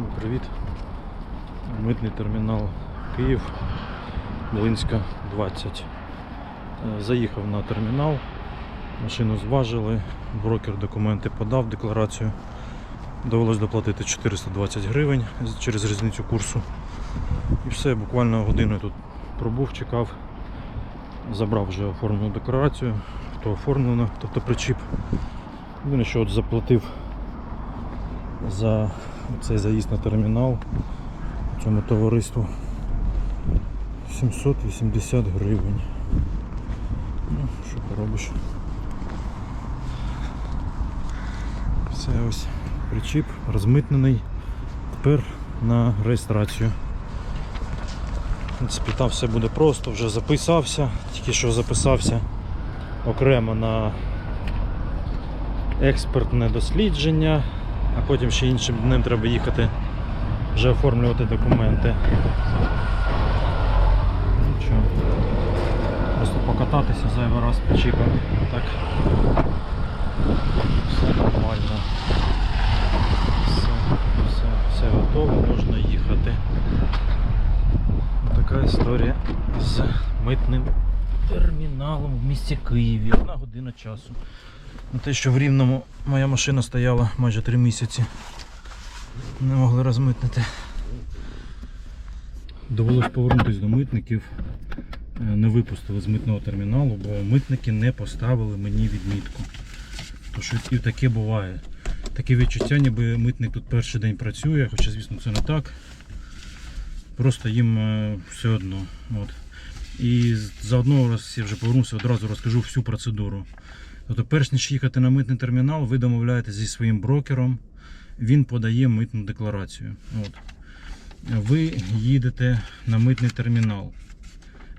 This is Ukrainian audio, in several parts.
Всім привіт. Митний термінал Київ, Волинська 20. Е, Заїхав на термінал, машину зважили, брокер документи подав, декларацію. Довелось доплатити 420 гривень через різницю курсу. І все, буквально годину тут пробув, чекав. Забрав вже оформлену декларацію, то оформлено, тобто причіп. Він ще от заплатив за цей заїзд на термінал цьому товариству 780 гривень. Ну, що поробиш? Все ось причіп розмитнений. Тепер на реєстрацію. В принципі, там все буде просто, вже записався, тільки що записався окремо на експертне дослідження, а потім ще іншим днем треба їхати вже оформлювати документи. Нічого. Просто покататися зайвий раз причіпом. Так. Все нормально. Все, все, все готово, можна їхати. Така історія з митним терміналом в місті Києві. Одна година часу. На те, що в Рівному моя машина стояла майже три місяці. Не могли розмитнити. Довелось повернутися до митників. Е, Не випустили з митного терміналу, бо митники не поставили мені відмітку. То що і таке буває. Таке відчуття, ніби митник тут перший день працює, хоча, звісно, це не так. Просто їм е, все одно. От. І заодно раз я вже повернувся, одразу розкажу всю процедуру. Тобто, перш ніж їхати на митний термінал, ви домовляєтеся зі своїм брокером, він подає митну декларацію. От. Ви їдете на митний термінал.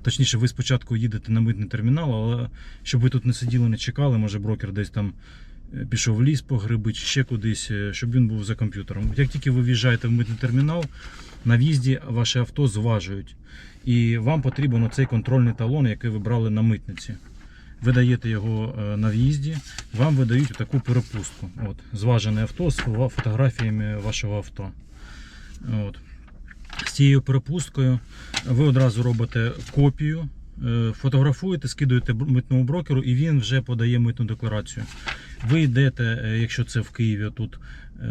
Точніше, ви спочатку їдете на митний термінал, але щоб ви тут не сиділи, не чекали, може брокер десь там е, пішов в ліс по гриби чи ще кудись, е, щоб він був за комп'ютером. Як тільки ви в'їжджаєте в митний термінал, на в'їзді ваше авто зважують. І вам потрібен оцей контрольний талон, який ви брали на митниці. Ви даєте його е, на в'їзді, вам видають таку перепустку. От, зважене авто з фотографіями вашого авто. От. З цією перепусткою ви одразу робите копію, е, фотографуєте, скидуєте митному брокеру, і він вже подає митну декларацію. Ви йдете, е, якщо це в Києві, тут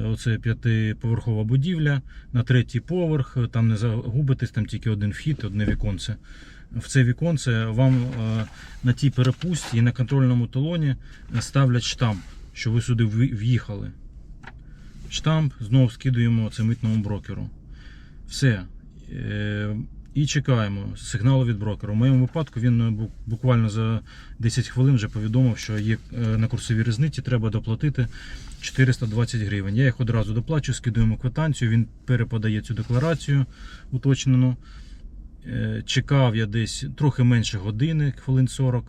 оце п'ятиповерхова будівля, на третій поверх, там не загубитесь, там тільки один вхід, одне віконце. В це віконце вам е, на тій перепустці і на контрольному талоні ставлять штамп, що ви сюди в'їхали. Штамп знову скидуємо це митному брокеру. Все. Е, І чекаємо сигналу від брокера. У моєму випадку він е, буквально за 10 хвилин вже повідомив, що є е, на курсовій різниці, треба доплатити 420 гривень. Я їх одразу доплачу, скидуємо квитанцію, він переподає цю декларацію уточнену. Е, Чекав я десь трохи менше години, хвилин 40.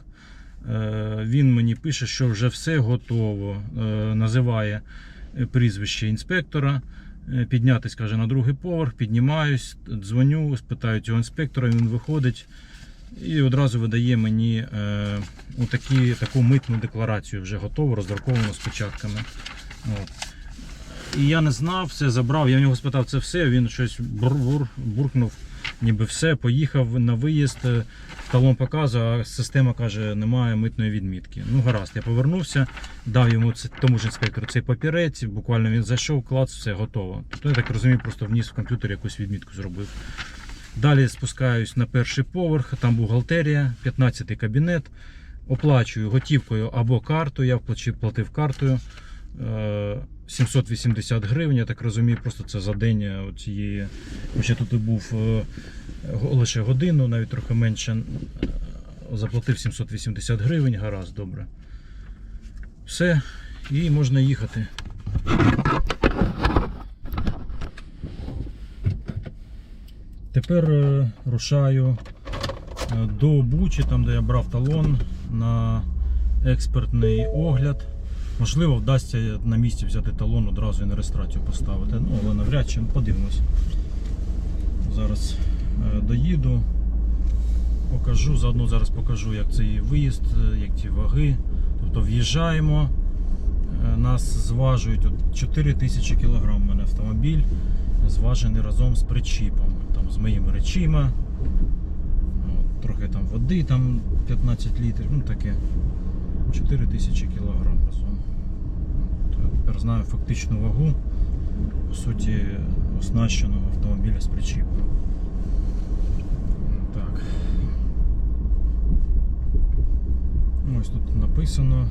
Е, Він мені пише, що вже все готово. Е, Називає прізвище інспектора. Піднятись, каже, на другий поверх, піднімаюсь, дзвоню, спитаю цього інспектора, він виходить і одразу видає мені отакі, таку митну декларацію, вже готову, роздруковану з печатками. От. І я не знав, все забрав. Я в нього спитав це все. Він щось бур-бур, буркнув, ніби все, поїхав на виїзд, е, талон показує, а система каже, немає митної відмітки. Ну гаразд, я повернувся, дав йому це, тому ж інспектору цей папірець, буквально він зайшов, клац, все готово. Тобто я так розумію, просто вніс в комп'ютер якусь відмітку зробив. Далі спускаюсь на перший поверх, там бухгалтерія, 15 кабінет. Оплачую готівкою або картою. Я платив картою. Е, 780 гривень, я так розумію, просто це за день е, цієї. Ще тут і був е, лише годину, навіть трохи менше. Е, Заплатив 780 гривень, гаразд, добре. Все, і можна їхати. Тепер е, рушаю е, до Бучі, там де я брав талон на експертний огляд. Можливо, вдасться на місці взяти талон одразу і на реєстрацію поставити. Ну, але навряд чи подивимось. Зараз е, доїду, покажу, заодно зараз покажу, як цей виїзд, е, як ті ваги. Тобто в'їжджаємо, е, нас зважують от 4 тисячі кілограм у мене автомобіль. зважений разом з причіпом. Там з моїми речима. Трохи там води, там 15 літрів, ну таке. 4 тисячі кілограм разом. От, Тепер знаю фактичну вагу, по суті, оснащеного автомобіля з причіпом. Так. Ось тут написано. е,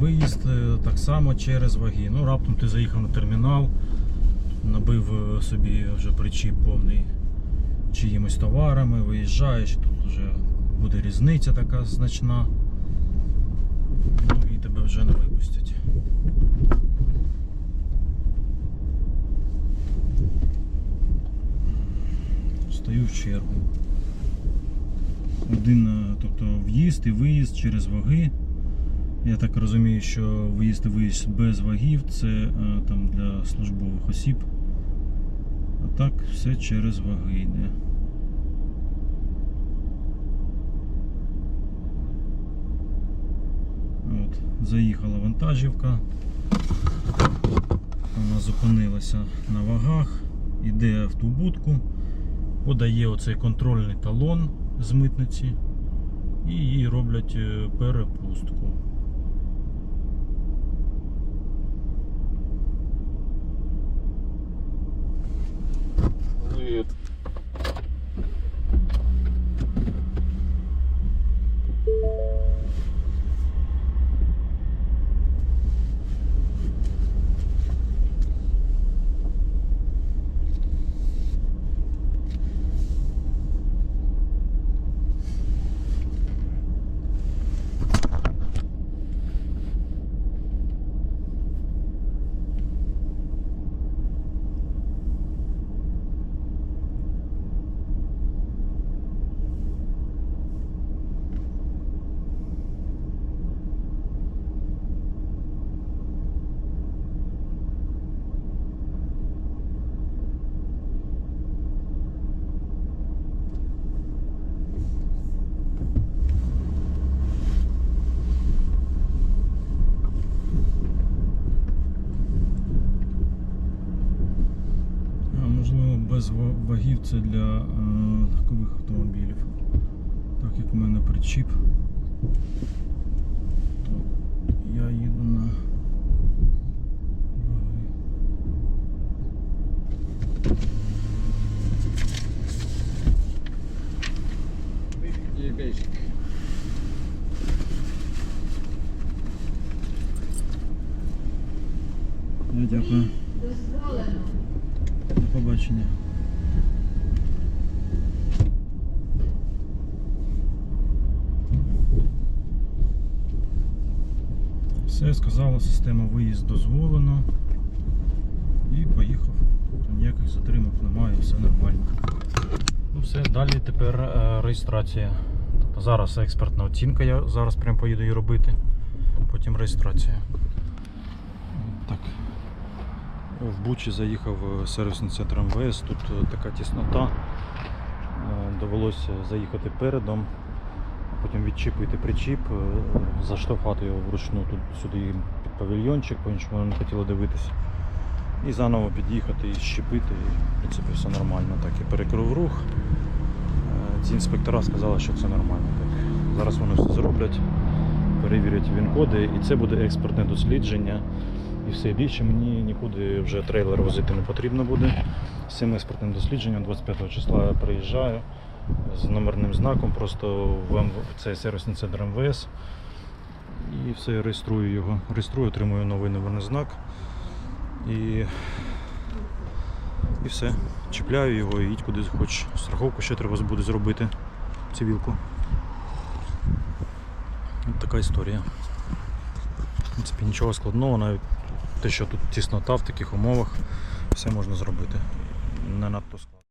Виїзд е, так само через ваги. Ну, раптом ти заїхав на термінал, набив е, собі вже причіп повний чиїмось товарами, виїжджаєш, тут вже буде різниця така значна. Ну і тебе вже не випустять. Стою в чергу. Один, е, тобто в'їзд і виїзд через ваги. Я так розумію, що виїзд і виїзд без вагів це е, там для службових осіб. А так все через ваги йде. От, заїхала вантажівка. Вона зупинилася на вагах, іде в ту будку, подає оцей контрольний талон з митниці і їй роблять е, перепустку. Привет. А можливо без ва- вагів це для е, легкових автомобілів. Так як у мене причіп, то я їду на. Я дякую. До. Все, сказала, система виїзд дозволено. І поїхав. Ніяких затримок немає, все нормально. Ну все, далі тепер е, реєстрація. Тобто зараз експертна оцінка, я зараз прям поїду її робити. Потім реєстрація. Так. В Бучі заїхав сервісний центр МВС, тут е, така тіснота. Е, Довелося заїхати передом, потім відчіпити причіп, е, заштовхати його вручну тут сюди під павільйончик, по-іншому не хотіло дивитися. І заново під'їхати і щепити, і в принципі все нормально. Так, і перекрив рух. Е, Ці інспектора сказали, що це нормально. Так. Зараз вони все зроблять, перевірять він-коди, і це буде експертне дослідження. І все більше мені нікуди вже трейлер возити не потрібно буде. З цим експертним дослідженням 25 числа я приїжджаю з номерним знаком, просто в, цей сервісний центр МВС. І все, реєструю його. Реєструю, отримую новий номерний знак. І, і все. Чіпляю його і їдь куди хочеш. Страховку ще треба буде зробити. Цивілку. От така історія. В принципі, нічого складного, навіть те, що тут тіснота в таких умовах, все можна зробити. Не надто складно.